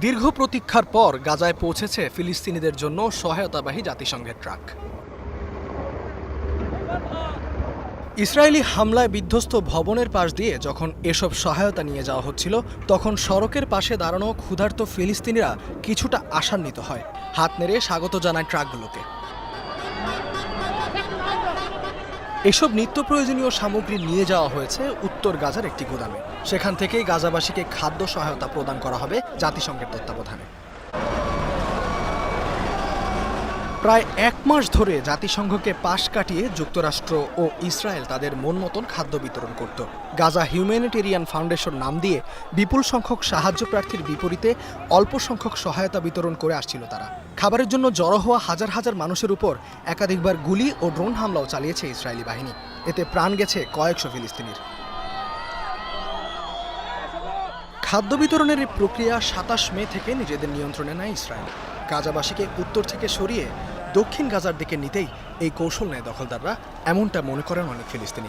দীর্ঘ প্রতীক্ষার পর গাজায় পৌঁছেছে ফিলিস্তিনিদের জন্য সহায়তাবাহী জাতিসংঘের ট্রাক। ইসরায়েলি হামলায় বিধ্বস্ত ভবনের পাশ দিয়ে যখন এসব সহায়তা নিয়ে যাওয়া হচ্ছিল, তখন সড়কের পাশে দাঁড়ানো ক্ষুধার্ত ফিলিস্তিনিরা কিছুটা আশান্বিত হয়। হাত নেড়ে স্বাগত জানায় ট্রাকগুলোকে। এসব নিত্য প্রয়োজনীয় সামগ্রী নিয়ে যাওয়া হয়েছে উত্তর গাজার একটি গুদামে। সেখান থেকেই গাজাবাসীকে খাদ্য সহায়তা প্রদান করা হবে জাতিসংঘের তত্ত্বাবধানে। প্রায় এক মাস ধরে জাতিসংঘকে পাশ কাটিয়ে যুক্তরাষ্ট্র ও ইসরায়েল তাদের মন মতন খাদ্য বিতরণ করত। গাজা হিউম্যানিটেরিয়ান ফাউন্ডেশন নাম দিয়ে বিপুল সংখ্যক সাহায্য প্রার্থীর বিপরীতে অল্প সংখ্যক সহায়তা বিতরণ করে আসছিল তারা। খাবারের জন্য জড়ো হওয়া হাজার হাজার মানুষের উপর একাধিকবার গুলি ও ড্রোন হামলাও চালিয়েছে ইসরায়েলি বাহিনী। এতে প্রাণ গেছে কয়েকশো ফিলিস্তিনির। খাদ্য বিতরণের এই প্রক্রিয়া সাতাশ মে থেকে নিজেদের নিয়ন্ত্রণে নেয় ইসরায়েল। গাজাবাসীকে উত্তর থেকে সরিয়ে দক্ষিণ গাজার দিকে নিতেই এই কৌশল নেয় দখলদাররা, এমনটা মনে করেন অনেক ফিলিস্তিনি।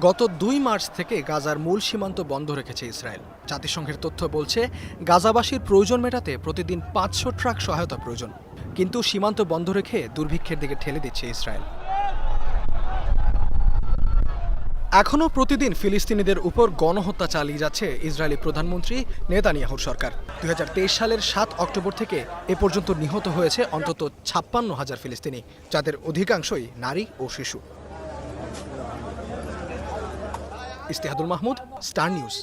গত দুই মার্চ থেকে গাজার মূল সীমান্ত বন্ধ রেখেছে ইসরায়েল। জাতিসংঘের তথ্য বলছে, গাজাবাসীর প্রয়োজন মেটাতে প্রতিদিন পাঁচশো ট্রাক সহায়তা প্রয়োজন। কিন্তু সীমান্ত বন্ধ রেখে দুর্ভিক্ষের দিকে ঠেলে দিচ্ছে ইসরায়েল। এখনও প্রতিদিন ফিলিস্তিনিদের উপর গণহত্যা চালিয়ে যাচ্ছে ইসরায়েলি প্রধানমন্ত্রী নেতানিয়াহুর সরকার। দুই হাজার তেইশ সালের সাত অক্টোবর থেকে এ পর্যন্ত নিহত হয়েছে অন্তত ছাপ্পান্ন হাজার ফিলিস্তিনি, যাদের অধিকাংশই নারী ও শিশু। Ishtehadul Mahmud, Star News.